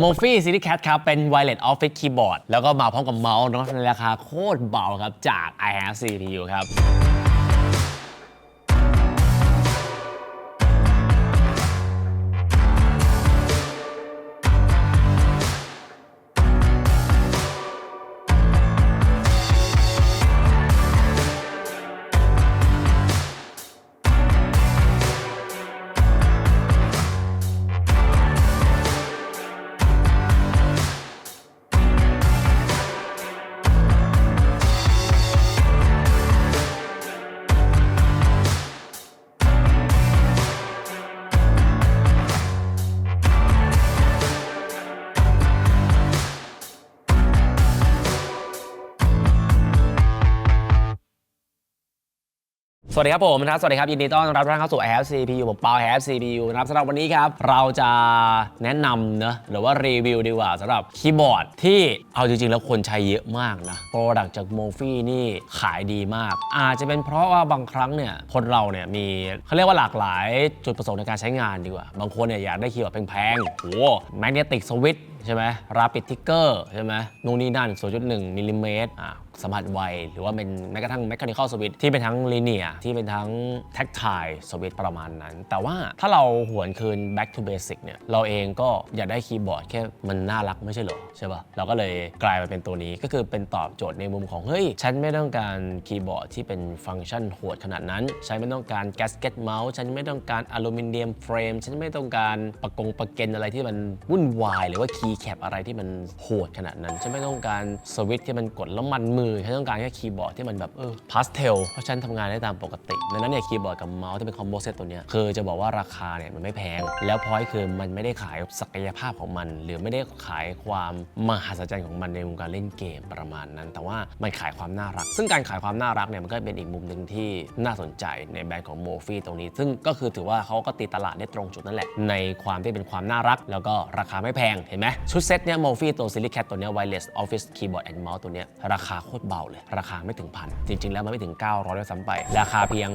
m o f i City Cat ครับ เป็น wireless office keyboard แล้วก็มาพร้อมกับเมาส์เนาะในราคาโคตรเบาครับ จาก i have CPU ครับ วัสดีครับผมนะครับ สวัสดีครับ ยินดีต้อนรับทุกท่านเข้าสู่ i have CPU ผมเปา i have CPU นะครับสำหรับวันนี้ครับ เราจะแนะนำเนะหรือว่ารีวิวดีกว่าสำหรับคีย์บอร์ดที่เอาจริง ๆ แล้วคนใช้เยอะมากนะโปรดักจาก m o f i นี่ขายดีมาก อาจจะเป็นเพราะว่าบางครั้งเนี่ยคนเราเนี่ยมีเขาเรียกว่าหลากหลายจุดประสงค์ในการใช้งานดีกว่า บางคนเนี่ยอยากได้คีย์บอร์ดแพงๆโหแมกเนติกสวิตใช่ไหมราปิดทิกเกอร์ใช่ไหมนู่นนี่นั่น 0.1มิลลิเมตรอะสัมผัสไว หรือว่าเป็นแม้กระทั่ง mechanical switch ที่เป็นทั้ง linear ที่เป็นทั้ง tactile switch ประมาณนั้น แต่ว่าถ้าเราหวนคืน back to basic เนี่ย เราเองก็อยากได้คีย์บอร์ดแค่มันน่ารักไม่ใช่เหรอ ใช่ป่ะ เราก็เลยกลายมาเป็นตัวนี้ก็คือเป็นตอบโจทย์ในมุมของ เฮ้ย ฉันไม่ต้องการคีย์บอร์ดที่เป็นฟังก์ชันโหดขนาดนั้น ฉันไม่ต้องการ gasket mouse ฉันไม่ต้องการอลูมิเนียมเฟรมฉันไม่ต้องการประกงประเกนอะไรที่มันวุ่นวายหรือว่าคีย์แคปอะไรที่มันโหดขนาดนั้น ฉันไม่ต้องการสวิตช์ที่มันกดแล้วมันมือ ฉันต้องการแค่คีย์บอร์ดที่มันแบบเออพาสเทล เพราะฉันทำงานได้ตามปกติ ดังนั้นเนี่ยคีย์บอร์ดกับเมาส์ที่เป็นคอมโบเซตตัวเนี้ยคือจะบอกว่าราคาเนี่ยมันไม่แพง แล้วพอยคือมันไม่ได้ขายศักยภาพของมัน หรือไม่ได้ขายความมหัศจรรย์ของมันในวงการเล่นเกมประมาณนั้น แต่ว่ามันขายความน่ารัก ซึ่งการขายความน่ารักเนี่ยมันก็เป็นอีกมุมหนึ่งที่น่าสนใจในแบรนด์ของโมฟี่ตรงนี้ ซึ่งก็คือถือว่าเขาก็ตีตลาดได้ตรงจุดนั่นแหละในความที่เป็นความน่ารัก แล้วก็ราคาไม่แพงเห็นไหมชุดเซ็ตเนี่ยโมฟี่ตัวซิลิแคตตัวเนี้ย wireless office keyboard and mouse ตัวเนี้ยราคาโคตรเบาเลย ราคาไม่ถึงพัน จริง ๆ แล้วมันไม่ถึง 900ด้วยซ้ำไป ราคาเพียง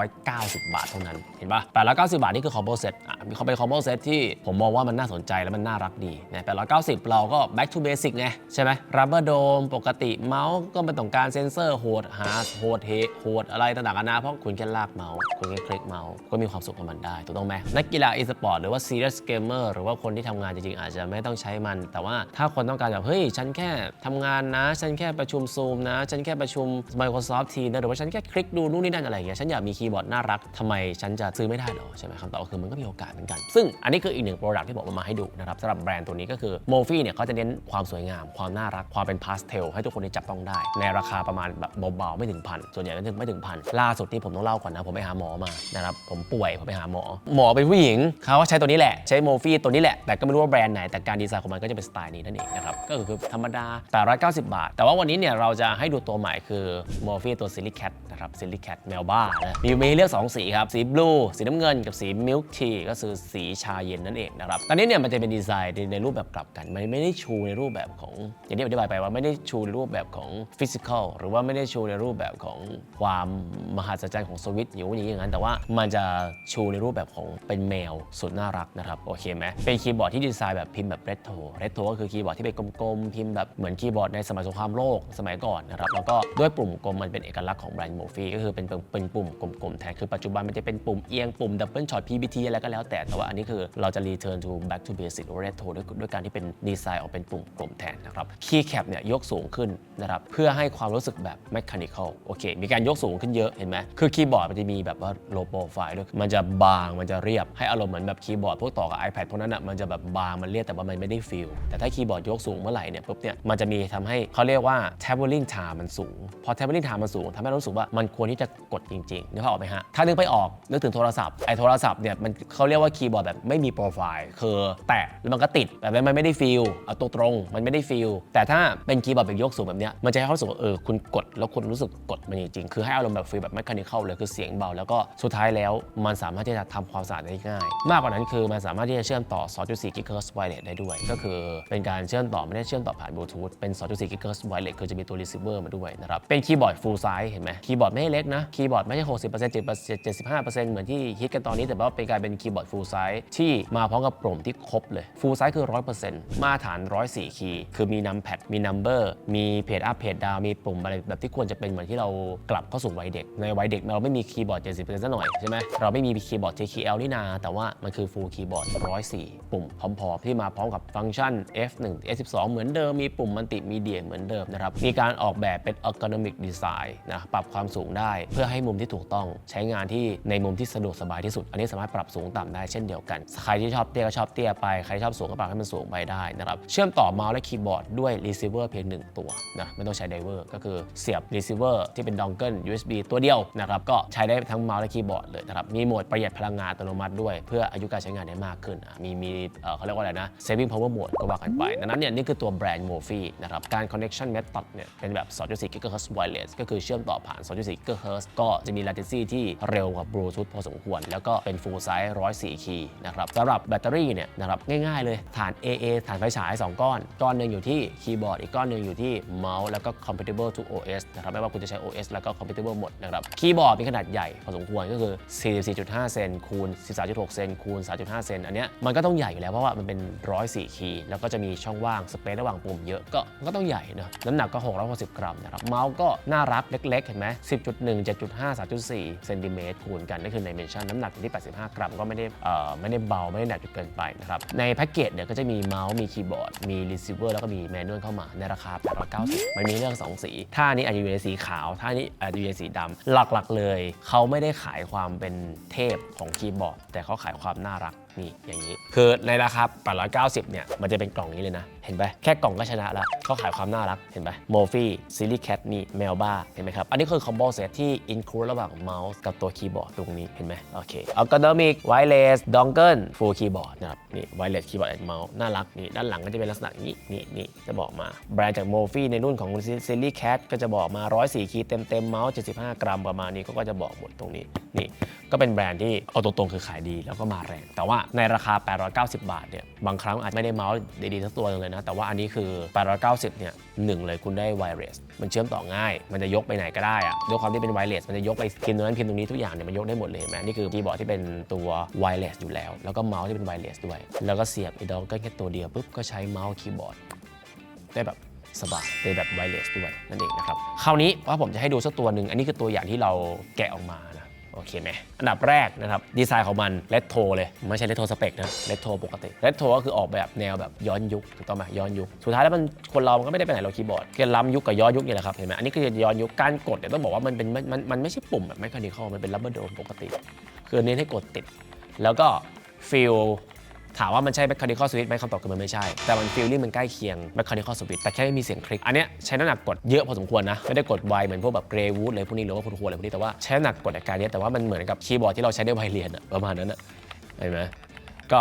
890 บาทเท่านั้น เห็นปะ890 บาทนี่คือ combo set อะมีเขาเป็น combo set ที่ผมมองว่ามันน่าสนใจและมันน่ารักดีนะ890 เราก็ back to basic ไงใช่ไหม rubber dome ปกติเมาส์ก็ไม่ต้องการเซนเซอร์โหดหาโหดเฮโหดอะไรต่างๆนานาเพราะคุณแค่ลากเมาส์คุณแค่คลิกเมาส์ก็มีความสุขกับมันได้ถูกต้องไหมนักกีฬา e-sport หรือว่า serious gamer หรือว่าคนที่ทำงานจริงๆอาจจะไม่ตองใช้มัน แต่ว่าถ้าคนต้องการแบบเฮ้ยฉันแค่ทำงานนะ ฉันแค่ประชุม Zoom นะ ฉันแค่ประชุม Microsoft Teams นะหรือว่าฉันแค่คลิกดูนู่นนี่นั่นอะไรอย่างเงี้ยฉันอยากมีคีย์บอร์ดน่ารักทำไมฉันจะซื้อไม่ได้หรอใช่ไหมคำตอบคือมันก็มีโอกาสเหมือนกัน ซึ่งอันนี้คืออีกหนึ่งโปรดักที่บอกมาให้ดูนะครับสำหรับแบรนด์ตัวนี้ก็คือ m o f i เนี่ยเขาจะเน้นความสวยงาม ความน่ารักความเป็นพาสเทลให้ทุกคนได้จับต้องได้ ในราคาประมาณแบบเบาๆไม่ถึงพันส่วนใหญ่ก็ถึงไม่ถึงพันล่าสุดที่ผมต้องเล่าก่อนนะผมไปหาหมอมานะครับผมป่วยผมไปหาหมอ หมอเป็นผู้หญิงเขาใช้ตัวนี้แหละใช้โมฟีตัวนี้แหละแต่ก็ไม่รู้ว่าแบรนด์ไหนแต่การดีไซน์ของมันก็จะเป็นสไตล์นี้นั่นเองนะครับ ก็คือธรรมดา 890 บาท แต่ว่าวันนี้เนี่ยเราจะให้ดูตัวใหม่คือโมฟีตัวซิลิแคทนะครับซิลิแคทแมวบ้านะมีมีให้เลือก 2 สีครับ สีบลูสีน้ำเงินกับสีมิลค์ทีก็คือสีชาเย็นนั่นเองนะครับตอนนี้เนี่ยมันจะเป็นดีไซน์ในรูปแบบกลับกัน มันไม่ได้ชูในรูปแบบของ อย่างที่อธิบายไปว่าไม่ได้ชูในรูปแบบของฟิสิกอลหรือว่าไม่ได้ชูในรูปแบบของความมหัศจรรย์ของสวิตช์อย่างนี้อย่างนั้นแต่ว่ามันจะชูในรูปแบบของเป็นแมวสุดน่ารักนะครับโอเคไหมเป็นคีย์บอร์ดที่ดีไซน์แบบพิมพ์แบบเรโทรเรโทก็คือคีย์บอร์ดที่เป็นกลมๆ พิมพ์แบบเหมือนคีย์บอร์ดในสมัยสงครามโลกสมัยก่อนนะครับแล้วก็ด้วยปุ่มกลมมันเป็นเอกลักษณ์ของแบรนด์โมฟีก็คือเป็นเป็นปุ่มกลมๆแทนคือปัจจุบันมันจะเป็นปุ่มเอียงปุ่มดับเบิลช็อต PBT อะไรก็แล้วแต่แต่ว่าอันนี้คือเราจะ return to back to basic หรือ retro ด้วยด้วยการที่เป็นดีไซน์ออกเป็นปุ่มกลมแทนนะครับคีย์แคปเนี่ยยกสูงขึ้นนะครับเพื่อให้ความรู้สึกแบบ mechanical โอเคมีการยกสูงขึ้นเยอะเห็นไหมคือคีย์บอร์ดมันจะมีแบบว่า low profile ด้วยมันจะบางมันจะเรียบให้อารมณ์เหมือนแบบคีย์บอร์ดพวกต่อกับ iPad พวกนั้นอะมันจะแบบบางมันเรียบแต่ว่ามันันไม่ได้ฟีลแต่ถ้าคีย์บอร์ดยกสูงเมื่อไหร่เนี่ยปุ๊บเนี่ยมันจะมีทำให้เขาเรียกว่า traveling time มันสูง พอ traveling time มันสูงทำให้เรารู้สึกว่ามันควรที่จะกดจริงๆนึกภาพออกไหมฮะถ้านึกไปออกนึกถึงโทรศัพท์ไอ้โทรศัพท์เนี่ยมันเขาเรียกว่าคีย์บอร์ดแบบไม่มีโปรไฟล์คือแตะแล้วมันก็ติดแบบนั้นมันไม่ได้ฟีลเอาตัวตรงมันไม่ได้ฟีลแต่ถ้าเป็นคีย์บอร์ดแบบยกสูงแบบเนี้ยมันจะให้เขารู้สึกว่าเออคุณกดแล้วคุณรู้สึกกดมันจริงๆคือให้อารมณ์แบบฟีลแบบ mechanical เลยคือเสียงเบา แล้วก็สุดท้ายแล้วมันสามารถที่จะทำความสะอาดได้ง่าย มากกว่านั้นคือมันสามารถที่จะเชื่อมต่อ 2.4 GHz wireless ได้ด้วยวย ก็คือเป็นการเชื่อมต่อไม่ได้เชื่อมต่อผ่านบลูทูธเป็น 2.4 GHz wireless คือจะมีจะมีตัว receiver มาด้วยนะครับ เป็นคีย์บอร์ด full size เห็นไหมคีย์บอร์ดไม่ได้เล็กนะ คีย์บอร์ดไม่ใช่ 60% 75%เหมือนที่ฮิตกันตอนนี้ แต่ว่าเป็นกายเป็นคีย์บอร์ด full size ที่มาพร้อมกับปุ่มที่ครบเลย full size คือ 100%มาตรฐาน 104 คีย์ คือมี numpad มี number มี page up page down มีปุ่มอะไรแบบที่ควรจะเป็นเหมือนที่เรากลับเข้าสู่วัยเด็ก ในวัยเด็กเราไม่มีคีย์บอร์ด 70%ซะหน่อยใช่ไหมเราไม่มีคีย์บอร์ด JKL นี่นาแต่ว่ามันคือ full keyboard 104 ปุ่มพร้อมๆที่มาพร้อมกับฟังก์ชัน F1 F12 เหมือนเดิมมีปุ่มมัลติมีเดียเหมือนเดิมนะครับ มีการออกแบบเป็น ergonomic design นะปรับความสูงได้ เพื่อให้มุมที่ถูกต้องใช้งานที่ในมุมที่สะดวกสบายที่สุด อันนี้สามารถปรับสูงต่ำได้เช่นเดียวกัน ใครที่ชอบเตี้ยก็ชอบเตี้ยไป ใครชอบสูงก็ปรับให้มันสูงไปได้นะครับ เชื่อมต่อเมาส์และคีย์บอร์ดด้วย receiver เพียงหนึ่งตัวนะไม่ต้องใช้ driver ก็คือเสียบ receiver ที่เป็น dongle USB ตัวเดียวนะครับก็ใช้ได้ทั้งเมาส์และคีย์บอร์ดเลยนะครับมีโหมดประหยัดพลังงานอัตโนมัติด้วยเพื่ออายุการใช้งานได้มากขึ้นอะมีมีเออเขาเรียกว่าอะไรนะ saving power mode ก็ว่ากันไปดังนั้นเนี่ยนี่คือตัวแบรนด์ Mofi นะครับ การ connection method เนี่ยเป็นแบบ 2.4 GHz wireless ก็คือเชื่อมต่อผ่าน 2.4 GHz ก็จะมี latency ที่เร็วกว่า Bluetooth พอสมควร แล้วก็เป็น full size 104 คีย์นะครับสำหรับแบตเตอรี่เนี่ยนะครับง่ายๆเลยฐาน AA ฐานไฟฉาย 2 ก้อน ก้อนหนึ่งอยู่ที่คีย์บอร์ดอีกก้อนหนึ่งอยู่ที่เมาส์แล้วก็ compatible to OS นะครับไม่ว่าคุณจะใช้ OS แล้วก็ compatible หมดนะครับคีย์บอร์ดเป็นขนาดใหญ่พอสมควรก็คือ 44.5 เซนคูณ 13.6 เซนคูณ 3.5 เซนอันเนี้ยมันก็ต้องใหญ่อยู่แล้วเพราะว่ามันเป็น104คีย์ แล้วก็จะมีช่องว่างสเปซระหว่างปุ่มเยอะก็ก็ต้องใหญ่เนอะน้ำหนักก็660กรัมนะครับ เมาส์ก็น่ารักเล็ก ๆ เห็นไหม10.1 7.5 3.4เซนติเมตรคูณกันนั่นคือ dimension น้ำหนักอยู่ที่ 85 กรัมก็ไม่ได้เอ่อไม่ได้เบาไม่ได้หนักจนเกินไปนะครับในแพ็กเกจเนี่ยก็จะมีเมาส์มีคีย์บอร์ดมี receiver แล้วก็มีแมนนวลเข้ามาในราคา890มันมีเรื่องสองสีท่านี้อาจจะอยู่ในสีขาวท่านี้อาจจะอยู่ในสีดำหลักๆเลย เขาไม่ได้ขายความเป็นเทพของคีย์บอร์ด แต่เขาขายความน่ารัก นี่อย่างนี้ คือในราคา 890 เนี่ย มันจะเป็นกล่องนี้เลยนะ เห็นไหมแค่กล่องก็ชนะแล้วเขาขายความน่ารักเห็นไหมโมฟี่ซิลิแคทนี่แมวบ้าเห็นไหมครับ อันนี้คือคอมโบเซตที่อินคลูดระหว่างเมาส์กับตัวคีย์บอร์ดตรงนี้เห็นไหมโอเคอัลกอ o มิกไวเลสดองเกิลฟูลคีย์บอร์ดนะครับนี่ไวเลสคีย์บอร์ดเมาส์น่ารักนี่ด้านหลังก็จะเป็นลักษณะนี้นี่นี่จะบอกมาแบรนด์จากโมฟี่ในรุ่นของซิลิแคทก็จะบอกมา 104คีย์เต็มเต็มเมาส์75 กรัมประมาณนี้ก็จะบอกหมดตรงนี้นี่ก็เป็นแบรนด์ที่เอาตรงๆคือขายดีแล้วก็มาแรง แต่ว่าในราคา 890 บาทเนี่ยบางครั้งอาจไม่ได้เมาส์ดีๆทั้งตัวเลยนะแต่ว่าอันนี้คือ890เนี่ยหนึ่งเลยคุณได้ไวเลสมันเชื่อมต่อง่าย มันจะยกไปไหนก็ได้อะด้วยความที่เป็นไวเลสมันจะยกไปพิมพ์ตรงนั้นพิมพ์ตรงนี้ทุกอย่างเนี่ยมันยกได้หมดเลยเห็นไหมนี่คือคีย์บอร์ดที่เป็นตัวไวเลสอยู่แล้ว แล้วก็เมาส์ที่เป็นไวเลสด้วย แล้วก็เสียบอีดองก็แค่ตัวเดียวปุ๊บก็ใช้เมาส์คีย์บอร์ดได้แบบสบายเป็นแบบไวเลสด้วยนั่นเองนะครับคราวนี้ว่าผมจะให้ดูสักตัวหนึ่งอันนี้คือตัวอย่างที่เราแกะออกมา โอเคไหมอันดับแรกนะครับดีไซน์ของมันเลตโทเลยไม่ใช่เลตโทสเปกนะเลตโทปกติเลตโทก็คือออกแบบแนวแบบย้อนยุคถูกต้องไหมย้อนยุคสุดท้ายแล้วมันคนเรามันก็ไม่ได้ไปไหนเราคีย์บอร์ดแค่ล้ำยุคกับย้อนยุคนี่แหละครับเห็นไหมอันนี้คือย้อนยุคการกดเนี่ยต้องบอกว่ามันเป็นมันมันไม่ใช่ปุ่มแบบแมคานิคอลมันเป็นลับเบอร์โดมปกติ คือเน้นให้กดติด แล้วก็ฟิล ถามว่ามันใช่ mechanical switch ไหมคำตอบคือมันไม่ใช่ แต่มันฟีลลิ่งมันใกล้เคียง mechanical switch แต่แค่ไม่มีเสียงคลิก อันเนี้ยใช้น้ำหนักกดเยอะพอสมควรนะ ไม่ได้กดไวเหมือนพวกแบบ Grey Wood เลยพวกนี้หรือว่าคุณครัวอะไรพวกนี้ แต่ว่าใช้น้ำหนักกดในการเนี้ยแต่ว่ามันเหมือนกับคีย์บอร์ดที่เราใช้ได้ไวเรียนอะประมาณนั้นอะเห็นไหมก็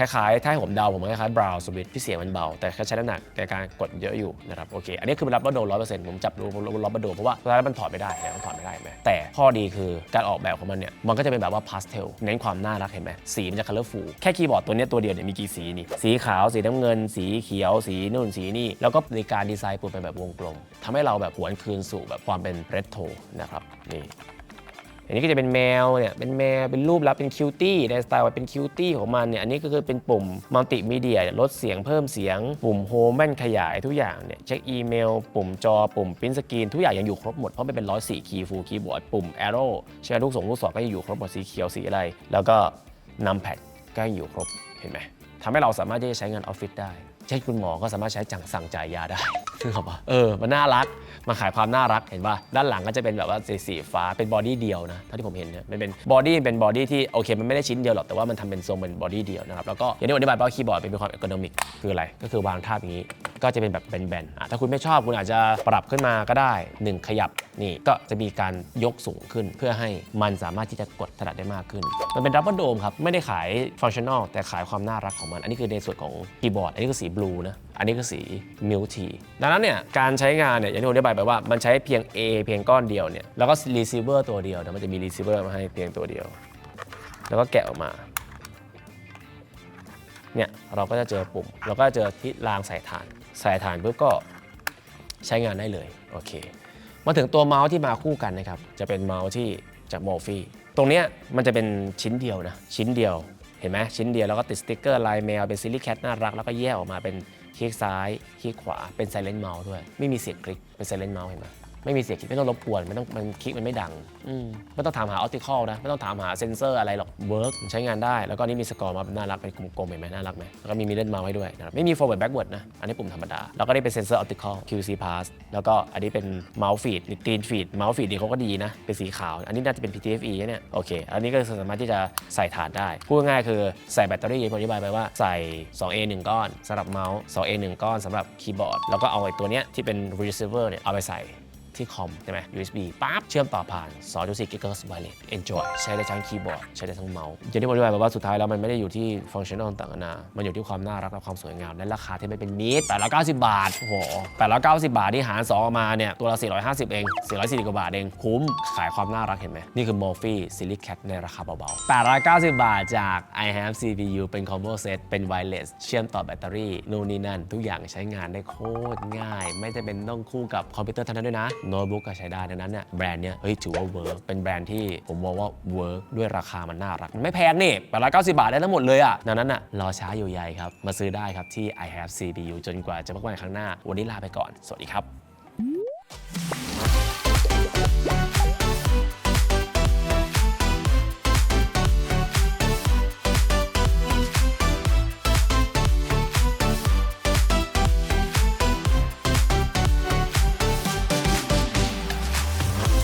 คล้ายๆ ถ้าให้ผมเดาผมคล้ายๆ brown switch ที่เสียงมันเบา แต่แค่ใช้น้ำหนักในการกดเยอะอยู่นะครับโอเคอันนี้คือรับบัโดร้อยเปอร์เซ็นต์ผมจับดูรับบัโดเพราะว่าสุดท้ายแล้วมันถอดไม่ได้เนี่ยมันถอดไม่ได้ไหมแต่ข้อดีคือการออกแบบของมันเนี่ยมันก็จะเป็นแบบว่า pastel เน้นความน่ารักเห็นไหมสีมันจะ colorful แค่คีย์บอร์ดตัวนี้ตัวเดียวเนี่ยมีกี่สีนี่สีขาวสีน้ำเงิน สีเขียว สีนู่นสีนี่ แล้วก็ในการดีไซน์ปุ่มเป็นแบบวงกลมทำให้เราแบบหวนคืนสู่แบบความเป็น retro นะครับนี่ อันนี้ก็จะเป็นแมวเนี่ยเป็นแมวเป็นรูปลับเป็นคิวตี้ในสไตล์ว่าเป็นคิวตี้ของมันเนี่ยอันนี้ก็คือเป็นปุ่มมัลติมีเดียลดเสียงเพิ่มเสียง ปุ่มโฮมแม่นขยายทุกอย่างเนี่ยเช็คอีเมล ปุ่มจอปุ่มปริ้นสกรีนทุกอย่างยังอยู่ครบหมดเพราะมันเป็น104คีย์ฟูลคีย์บอร์ดปุ่ม arrow ใช้ลูกส่งลูกศรก็ยังอยู่ครบหมดสีเขียวสีอะไร แล้วก็นัมแพดก็ยังอยู่ครบเห็นไหมทำให้เราสามารถที่จะใช้งานออฟฟิศได้ เช่นคุณหมอก็สามารถใช้จังสั่งจ่ายยาได้นึกออกปะเออ มันน่ารัก มาขายความน่ารักเห็นป่ะด้านหลังก็จะเป็นแบบว่าสีสีฟ้าเป็นบอดี้เดียวนะเท่าที่ผมเห็นเนี่ยมันเป็นบอดี้เป็นบอดี้ที่โอเคมันไม่ได้ชิ้นเดียวหรอกแต่ว่ามันทำเป็นทรงเป็นบอดี้เดียวนะครับแล้วก็อย่างที่ผมอธิบายไปว่าคีย์บอร์ดเป็นความเอ o นมิกคืออะไร ก็คือวางทาบอย่างนี้ก็จะเป็นแบบแบนๆอะถ้าคุณไม่ชอบคุณอาจจะปรับขึ้นมาก็ได้ 1 ขยับนี่ก็จะมีการยกสูงขึ้น เพื่อให้มันสามารถที่จะกดถนัดได้มากขึ้น มันเป็นดับเบิลโดมครับไม่ได้ขายฟังชั่นอลแต่ขายความน่ารักของมัน อันนี้คือในส่วนของคีย์บอร์ดอันนี้คือสีบลูนะ อันนี้คือสีมิลทีดังนั้นเนี่ยการใช้งานเนี่ยอย่างที่ผมได้บายไปว่ามันใช้เพียง A เพียงก้อนเดียวเนี่ยแล้วก็ receiver ตัวเดียวนะมันจะมี receiver มาให้เพียงตัวเดียว แล้วก็แกะออกมาเนี่ยเราก็จะเจอปุ่ม เราก็จะเจอที่รางสายฐานสายฐานปุ๊บก็ใช้งานได้เลยโอเคมาถึงตัวเมาส์ที่มาคู่กันนะครับจะเป็นเมาส์ที่จากโมฟี่ตรงเนี้ยมันจะเป็นชิ้นเดียวนะชิ้นเดียวเห็นไหมชิ้นเดียวแล้วก็ติดสติกเกอร์ลายแมวเป็นซิลิแคทน่ารักแล้วก็แยกออกมาเป็น คลิกซ้าย คลิกขวาเป็นไซเลนต์เมาส์ด้วย ไม่มีเสียงคลิกเป็นไซเลนต์เมาส์เห็นไหม ไม่มีเสียงคลิกไม่ต้องรบกวนไม่ต้องมันคลิกมันไม่ดังอืมไม่ต้องถามหาออติคอลนะ ไม่ต้องถามหาเซนเซอร์อะไรหรอกเวิร์กใช้งานได้ แล้วก็นี่มีสกอร์มาน่ารักเป็นกลมๆเห็นไหมน่ารักไหมแล้วก็มีมิดเดิลเมาส์ให้ด้วยนะครับไม่มี forward backward นะ อันนี้ปุ่มธรรมดา แล้วก็นี่เป็นเซนเซอร์ออติคอล QC pass แล้วก็อันนี้เป็นเมาส์ฟีดกรีนฟีดเมาส์ฟีดนี่เขาก็ดีนะเป็นสีขาว อันนี้น่าจะเป็น PTFE นะเนี่ยโอเคอันนี้ก็สามารถที่จะใส่ฐานได้พูดง่ายๆคือใส่แบตเตอรี่ผมอธิบายไปว่าใส่ 2A 1 ก้อนสำหรับเมาส์ 2A 1 ก้อนสำหรับคีย์บอร์ดแล้วก็เอาไอ้ตัวเนี้ยที่เป็น receiver เนี่ยเอาไปใส่ ที่คอมใช่ไหม USB ปั๊บเชื่อมต่อผ่าน 2.4 GHz wireless enjoy ใช้ได้ทั้งคีย์บอร์ด ใช้ได้ทั้งเมาส์อย่างที่ผมอธิบายไปว่าสุดท้ายแล้วมันไม่ได้อยู่ที่ฟังก์ชันต่างๆนานามันอยู่ที่ความน่ารักและความสวยงามและราคาที่ไม่เป็นมิตร890 บาทโอ้โห890 บาทที่หาร2ออกมาเนี่ยตัวละ 450 เอง 440 กว่าบาทเองคุ้มขายความน่ารักเห็นไหมนี่คือ Morphe Silly Cat ในราคาเบาๆ890 บาทจาก I have CPU เป็น combo set เป็น wireless เชื่อมต่อแบตเตอรี่นู่นนี่นั่น ทุกอย่างใช้งานได้โคตรง่าย ไม่จะเป็นต้องคู่กับคอมพิวเตอร์เท่านั้นด้วยนะโน้ตบุ๊กก็ใช้ได้ดังนั้นเนี่ยแบรนด์เนี้ยเฮ้ยถือว่าเวิร์กเป็นแบรนด์ที่ผมมองว่าเวิร์กด้วยราคามันน่ารัก มันไม่แพงนี่ไปร้อยเก้าสิบาทได้ทั้งหมดเลยอะดังนั้นอะรอช้าอยู่ใหญ่ครับ มาซื้อได้ครับที่ I have CPU จนกว่าจะพบกันครั้งหน้า วันนี้ลาไปก่อน สวัสดีครับ